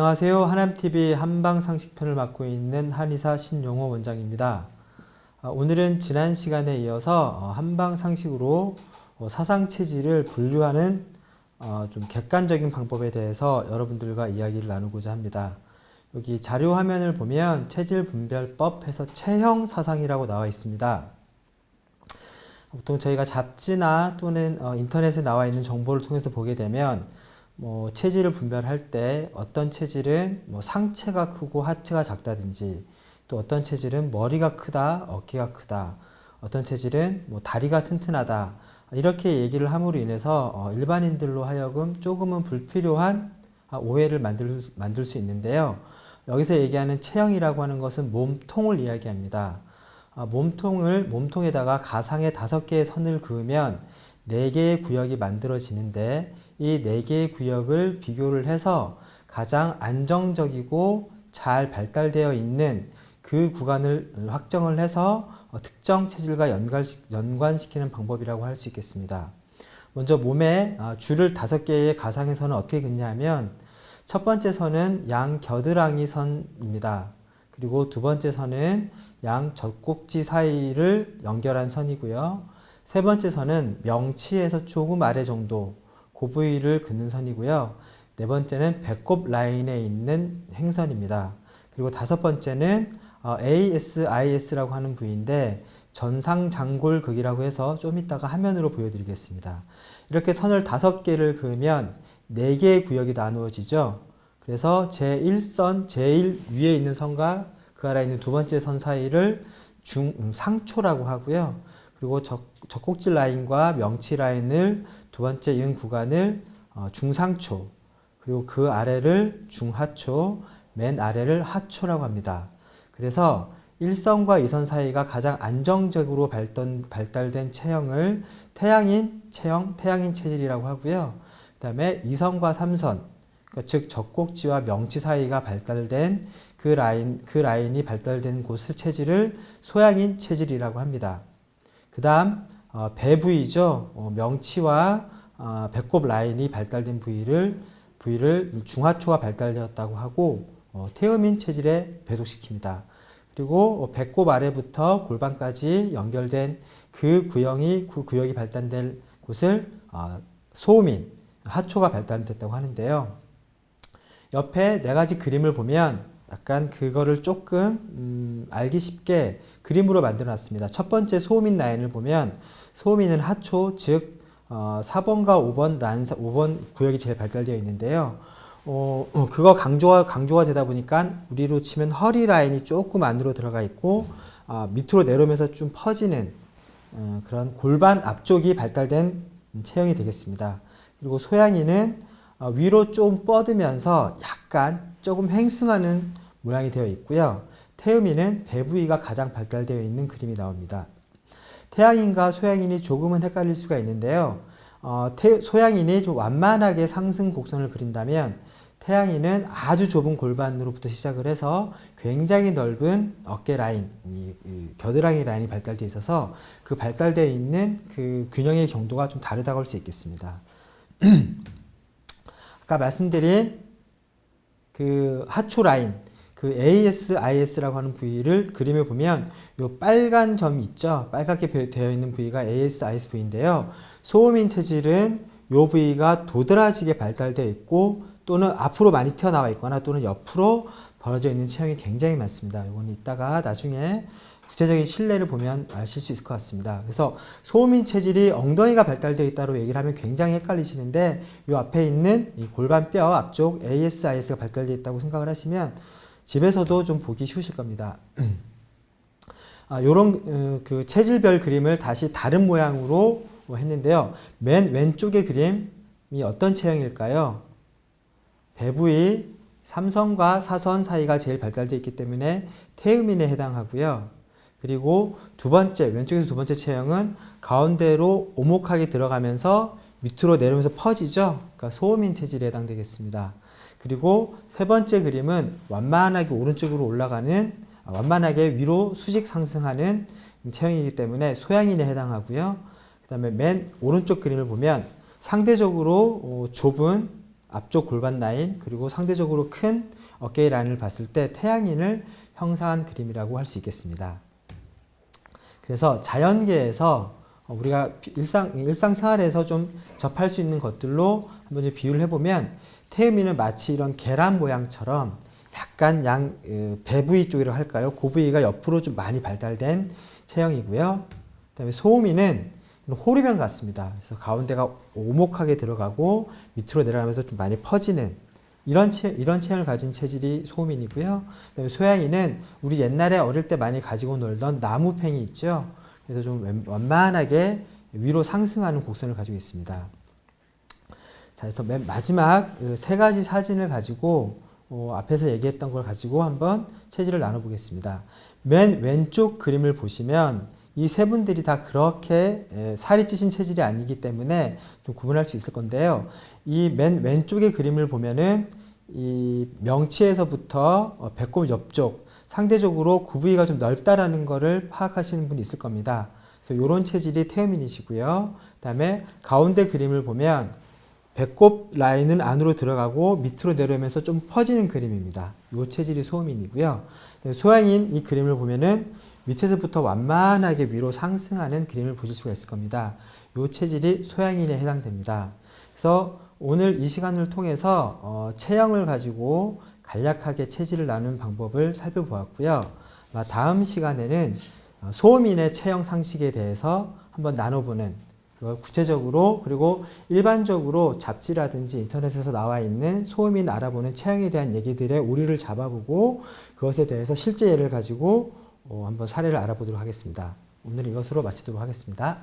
안녕하세요. 하남TV 한방상식편을 맡고 있는 한의사 신용호 원장입니다. 아, 오늘은 지난 시간에 이어서 어, 한방상식으로 어, 사상체질을 분류하는 어, 좀 객관적인 방법에 대해서 여러분들과 이야기를 나누고자 합니다. 여기 자료 화면을 보면 체질 분별법 해서 체형 사상이라고 나와 있습니다. 보통 저희가 잡지나 또는 어, 인터넷에 나와 있는 정보를 통해서 보게 되면 뭐 체질을 분별할 때 어떤 체질은 뭐 상체가 크고 하체가 작다든지 또 어떤 체질은 머리가 크다, 어깨가 크다, 어떤 체질은 뭐 다리가 튼튼하다 이렇게 얘기를 함으로 인해서 어, 일반인들로 하여금 조금은 불필요한 아, 오해를 만들, 수- 만들 수 있는데요. 여기서 얘기하는 체형이라고 하는 것은 몸통을 이야기합니다. 아, 몸통을 몸통에다가 가상의 다섯 개의 선을 그으면 네 개의 구역이 만들어지는데 이네 개의 구역을 비교를 해서 가장 안정적이고 잘 발달되어 있는 그 구간을 확정을 해서 어, 특정 체질과 연관시, 연관시키는 방법이라고 할 수 있겠습니다. 먼저 몸에 아, 줄을 다섯 개의 가상의 선은 어떻게 긋냐 하면 첫 번째 선은 양 겨드랑이 선입니다. 그리고 두 번째 선은 양 젖꼭지 사이를 연결한 선이고요. 세 번째 선은 명치에서 조금 아래 정도 그 부위를 긋는 선이고요. 네 번째는 배꼽 라인에 있는 행선입니다. 그리고 다섯 번째는 어, ASIS라고 하는 부위인데 전상 장골극이라고 해서 좀 이따가 화면으로 보여드리겠습니다. 이렇게 선을 다섯 개를 그으면 네 개의 구역이 나누어지죠. 그래서 제1선, 제일 위에 있는 선과 그 아래 있는 두 번째 선 사이를 중, 음, 상초라고 하고요. 그리고 적, 젖꼭지 라인과 명치 라인을 두 번째 이은 구간을 어, 중상초, 그리고 그 아래를 중하초, 맨 아래를 하초라고 합니다. 그래서 1선과 2선 사이가 가장 안정적으로 발달, 발달된 체형을 태양인 체형, 태양인 체질이라고 하고요. 그 다음에 2선과 3선, 그러니까 즉 젖꼭지와 명치 사이가 발달된 그 라인, 그 라인이 발달된 곳을 체질을 소양인 체질이라고 합니다. 그 다음 어, 배 부위죠. 어, 명치와 어, 배꼽 라인이 발달된 부위를 부위를 중하초가 발달되었다고 하고 어, 태음인 체질에 배속시킵니다. 그리고 어, 배꼽 아래부터 골반까지 연결된 그 구역이 그 구역이 발달된 곳을 어, 소음인 하초가 발달됐다고 하는데요. 옆에 네 가지 그림을 보면 약간 그거를 조금 음, 알기 쉽게 그림으로 만들어 놨습니다. 첫 번째 소음인 라인을 보면 소음인은 하초 즉 어, 4번과 5번 난 5번 구역이 제일 발달되어 있는데요. 어, 어, 그거 강조가 강조가 되다 보니까 우리로 치면 허리 라인이 조금 안으로 들어가 있고 아, 밑으로 내려오면서 좀 퍼지는 어, 그런 골반 앞쪽이 발달된 체형이 되겠습니다. 그리고 소양이는 어, 위로 좀 뻗으면서 약간 조금 횡승하는 모양이 되어 있고요. 태음이는 배 부위가 가장 발달되어 있는 그림이 나옵니다. 태양인과 소양인이 조금은 헷갈릴 수가 있는데요. 어, 태- 소양인이 좀 완만하게 상승 곡선을 그린다면 태양인은 아주 좁은 골반으로부터 시작을 해서 굉장히 넓은 어깨 라인, 이, 이 겨드랑이 라인이 발달되어 있어서 그 발달되어 있는 그 균형의 정도가 좀 다르다고 할 수 있겠습니다. 아까 말씀드린 그 하초 라인, 그 ASIS라고 하는 부위를 그림에 보면 요 빨간 점이 있죠. 빨갛게 배- 되어 있는 부위가 ASIS 부위인데요. 소음인 체질은 요 부위가 도드라지게 발달되어 있고 또는 앞으로 많이 튀어나와 있거나 또는 옆으로 벌어져 있는 체형이 굉장히 많습니다. 이거는 이따가 나중에 구체적인 실내를 보면 아실 수 있을 것 같습니다. 그래서 소음인 체질이 엉덩이가 발달되어 있다고 얘기를 하면 굉장히 헷갈리시는데 이 앞에 있는 이 골반뼈 앞쪽 ASIS가 발달되어 있다고 생각을 하시면 집에서도 좀 보기 쉬우실 겁니다. 아, 요런 어, 그 체질별 그림을 다시 다른 모양으로 뭐 했는데요. 맨 왼쪽의 그림이 어떤 체형일까요? 배부위 3선과 4선 사이가 제일 발달되어 있기 때문에 태음인에 해당하고요. 그리고 두 번째, 왼쪽에서 두 번째 체형은 가운데로 오목하게 들어가면서 밑으로 내려오면서 퍼지죠. 그러니까 소음인 체질에 해당되겠습니다. 그리고 세 번째 그림은 완만하게 오른쪽으로 올라가는, 아, 완만하게 위로 수직 상승하는 체형이기 때문에 소양인에 해당하고요. 그 다음에 맨 오른쪽 그림을 보면 상대적으로 어, 좁은 앞쪽 골반 라인 그리고 상대적으로 큰 어깨의 라인을 봤을 때 태양인을 형상한 그림이라고 할 수 있겠습니다. 그래서 자연계에서 어, 우리가 일상 일상생활에서 좀 접할 수 있는 것들로 한번 비유를 해보면 태음인은 마치 이런 계란 모양처럼 약간 양 어, 배부위 쪽이라고 할까요? 그 부위가 옆으로 좀 많이 발달된 체형이고요. 그 다음에 소음인은 호리병 같습니다. 그래서 가운데가 오목하게 들어가고 밑으로 내려가면서 좀 많이 퍼지는 이런 체, 이런 체형을 가진 체질이 소음인이고요. 그다음에 소양인은 우리 옛날에 어릴 때 많이 가지고 놀던 나무팽이 있죠. 그래서 좀 웬- 완만하게 위로 상승하는 곡선을 가지고 있습니다. 자, 그래서 맨 마지막 그세 가지 사진을 가지고 어, 앞에서 얘기했던 걸 가지고 한번 체질을 나눠보겠습니다. 맨 왼쪽 그림을 보시면 이 세 분들이 다 그렇게 에, 살이 찌신 체질이 아니기 때문에 좀 구분할 수 있을 건데요. 이 맨 왼쪽의 그림을 보면은 이 명치에서부터 어, 배꼽 옆쪽 상대적으로 구부위가 좀 넓다라는 거를 파악하시는 분이 있을 겁니다. 그래서 이런 체질이 태음인이시고요. 그다음에 가운데 그림을 보면 배꼽 라인은 안으로 들어가고 밑으로 내려오면서 좀 퍼지는 그림입니다. 이 체질이 소음인이고요. 소양인 이 그림을 보면은 밑에서부터 완만하게 위로 상승하는 그림을 보실 수가 있을 겁니다. 이 체질이 소양인에 해당됩니다. 그래서 오늘 이 시간을 통해서 어, 체형을 가지고 간략하게 체질을 나누는 방법을 살펴보았고요. 다음 시간에는 어, 소음인의 체형 상식에 대해서 한번 나눠보는 구체적으로 그리고 일반적으로 잡지라든지 인터넷에서 나와 있는 소음인 알아보는 체형에 대한 얘기들의 오류를 잡아보고 그것에 대해서 실제 예를 가지고 어, 한번 사례를 알아보도록 하겠습니다. 오늘 이것으로 마치도록 하겠습니다.